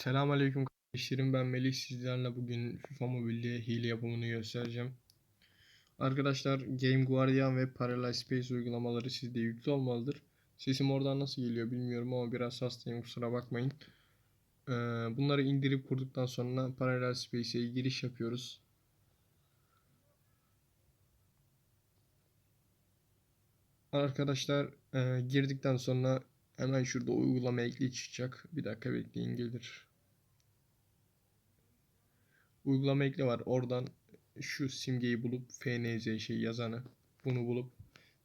Selamünaleyküm kardeşlerim. Ben Melih. Sizlerle bugün FIFA Mobile'de hile yapımını göstereceğim. Arkadaşlar Game Guardian ve Parallel Space uygulamaları sizde yüklü olmalıdır. Sesim oradan nasıl geliyor bilmiyorum ama biraz hastayım kusura bakmayın. Ee, bunları indirip kurduktan sonra Parallel Space'e giriş yapıyoruz. Arkadaşlar e, girdikten sonra hemen şurada uygulama ekli çıkacak. Bir dakika bekleyin gelir. Uygulama ekli var. Oradan şu simgeyi bulup FNZ şey yazanı bunu bulup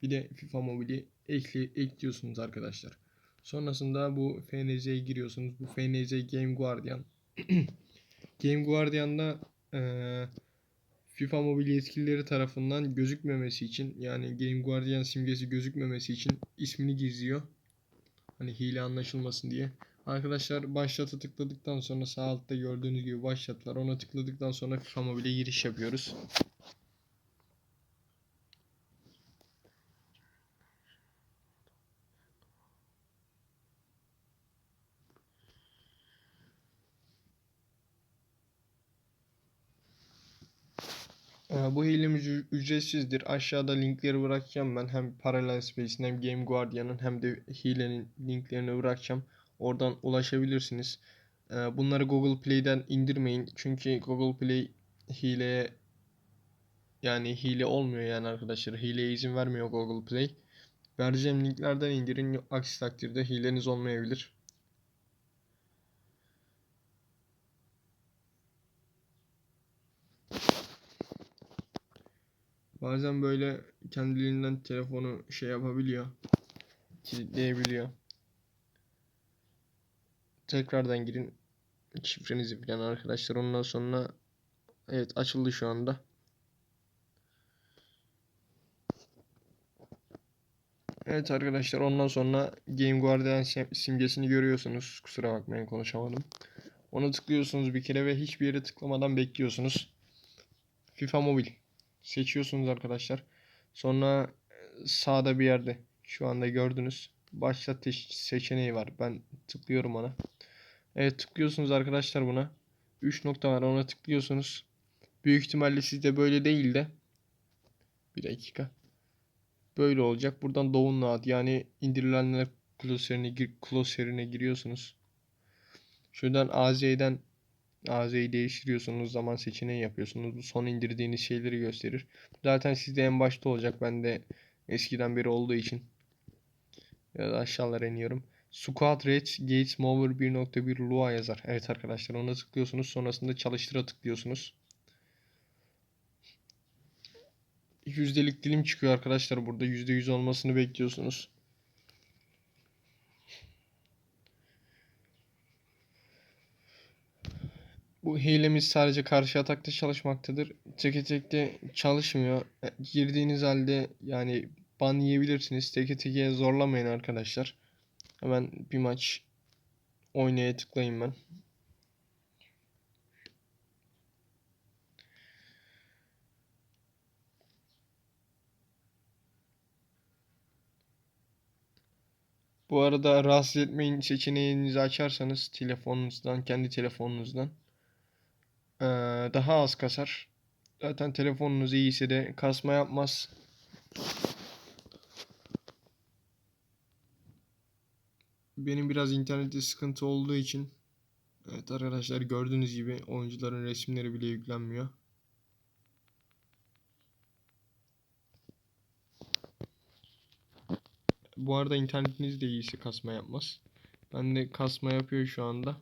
bir de FIFA Mobile'i ekli ekliyorsunuz arkadaşlar. Sonrasında bu FNZ'ye giriyorsunuz. Bu FNZ Game Guardian. Game Guardian'da eee FIFA Mobile yetkilileri tarafından gözükmemesi için yani Game Guardian simgesi gözükmemesi için ismini gizliyor. Hani hile anlaşılmasın diye. Arkadaşlar başlatı tıkladıktan sonra sağ altta gördüğünüz gibi başlatlar. Ona tıkladıktan sonra FIFA Mobile'e giriş yapıyoruz. Ee, Bu hilemiz ücretsizdir. Aşağıda linkleri bırakacağım ben. Hem Parallel Space'in hem Game Guardian'ın hem de hilenin linklerini bırakacağım. Oradan ulaşabilirsiniz. Ee, Bunları Google Play'den indirmeyin. Çünkü Google Play hileye yani hile olmuyor yani arkadaşlar. Hileye izin vermiyor Google Play. Vereceğim linklerden indirin. Aksi takdirde hileniz olmayabilir. Bazen böyle kendiliğinden telefonu şey yapabiliyor. Kilitleyebiliyor. Tekrardan girin şifrenizi falan arkadaşlar. Ondan sonra evet açıldı şu anda. Evet arkadaşlar ondan sonra Game Guardian sim- simgesini görüyorsunuz. Kusura bakmayın konuşamadım. Onu tıklıyorsunuz bir kere ve hiçbir yere tıklamadan bekliyorsunuz. FIFA Mobil seçiyorsunuz arkadaşlar. Sonra e, sağda bir yerde şu anda gördünüz. Başlat seçeneği var. Ben tıklıyorum ona. Evet tıklıyorsunuz arkadaşlar buna. 3 nokta var ona tıklıyorsunuz. Büyük ihtimalle sizde böyle değil de bir dakika. Böyle olacak. Buradan download yani indirilenler klasörüne, gir klasörüne giriyorsunuz. Şuradan AZ'den AZ'yi değiştiriyorsunuz. Zaman seçeneği yapıyorsunuz. Bu son indirdiğiniz şeyleri gösterir. Zaten sizde en başta olacak. Ben de eskiden beri olduğu için. Da aşağılara iniyorum. Squad Rates Gates Mover 1.1 Lua yazar. Evet arkadaşlar ona tıklıyorsunuz. Sonrasında çalıştıra tıklıyorsunuz. Yüzdelik dilim çıkıyor arkadaşlar burada. %100 olmasını bekliyorsunuz. Bu hilemiz sadece karşı atakta çalışmaktadır. Teke tekte çalışmıyor. E, Girdiğiniz halde yani ban yiyebilirsiniz. Teke teke zorlamayın arkadaşlar. Hemen bir maç oynaya tıklayayım ben. Bu arada rahatsız etmeyin seçeneğinizi açarsanız telefonunuzdan, kendi telefonunuzdan daha az kasar. Zaten telefonunuz iyiyse de kasma yapmaz. Benim biraz internette sıkıntı olduğu için evet arkadaşlar gördüğünüz gibi oyuncuların resimleri bile yüklenmiyor. Bu arada internetiniz de iyiyse kasma yapmaz. Ben de kasma yapıyor şu anda.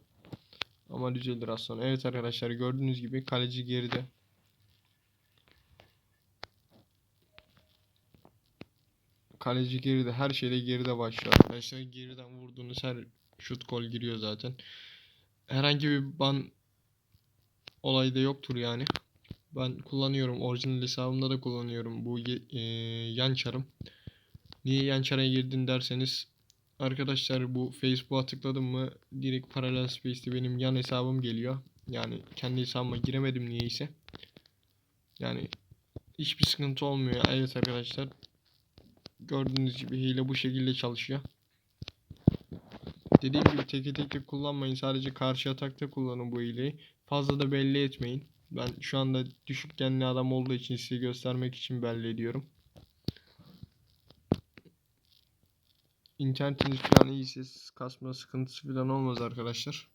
Ama düzelir az sonra. Evet arkadaşlar gördüğünüz gibi kaleci geride. Kaleci geride. Her şeyde geride başlıyor arkadaşlar. Geriden vurduğunuz her şut gol giriyor zaten. Herhangi bir ban olayı da yoktur yani. Ben kullanıyorum. Orijinal hesabımda da kullanıyorum. Bu eee, yan çarım. Niye yan çara girdin derseniz arkadaşlar bu Facebook'a tıkladım mı direkt Parallel Space'te benim yan hesabım geliyor. Yani kendi hesabıma giremedim niyeyse. Yani hiçbir sıkıntı olmuyor. Evet arkadaşlar. Gördüğünüz gibi hile bu şekilde çalışıyor. Dediğim gibi teke tek de kullanmayın. Sadece karşı atakta kullanın bu hileyi. Fazla da belli etmeyin. Ben şu anda düşük genli adam olduğu için size göstermek için belli ediyorum. İnternetiniz falan iyiyse kasma sıkıntısı falan olmaz arkadaşlar.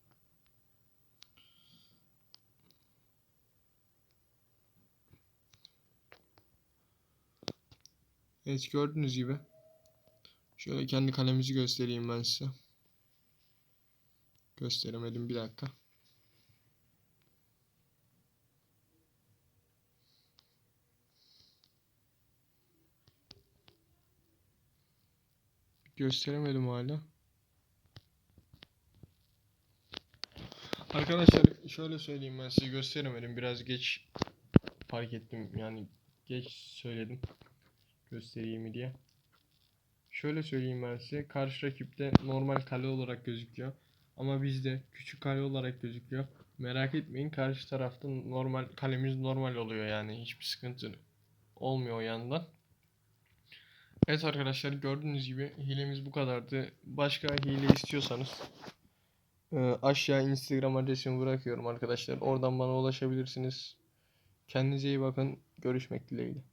Evet gördüğünüz gibi. Şöyle kendi kalemizi göstereyim ben size. Gösteremedim bir dakika. Gösteremedim hala. Arkadaşlar şöyle söyleyeyim ben size gösteremedim. Biraz geç fark ettim. Yani geç söyledim. Göstereyim mi diye. Şöyle söyleyeyim ben size. Karşı rakipte normal kale olarak gözüküyor. Ama bizde küçük kale olarak gözüküyor. Merak etmeyin karşı tarafta normal kalemiz normal oluyor yani hiçbir sıkıntı olmuyor o yandan. Evet arkadaşlar gördüğünüz gibi hilemiz bu kadardı. Başka hile istiyorsanız e, aşağı Instagram adresimi bırakıyorum arkadaşlar. Oradan bana ulaşabilirsiniz. Kendinize iyi bakın. Görüşmek dileğiyle.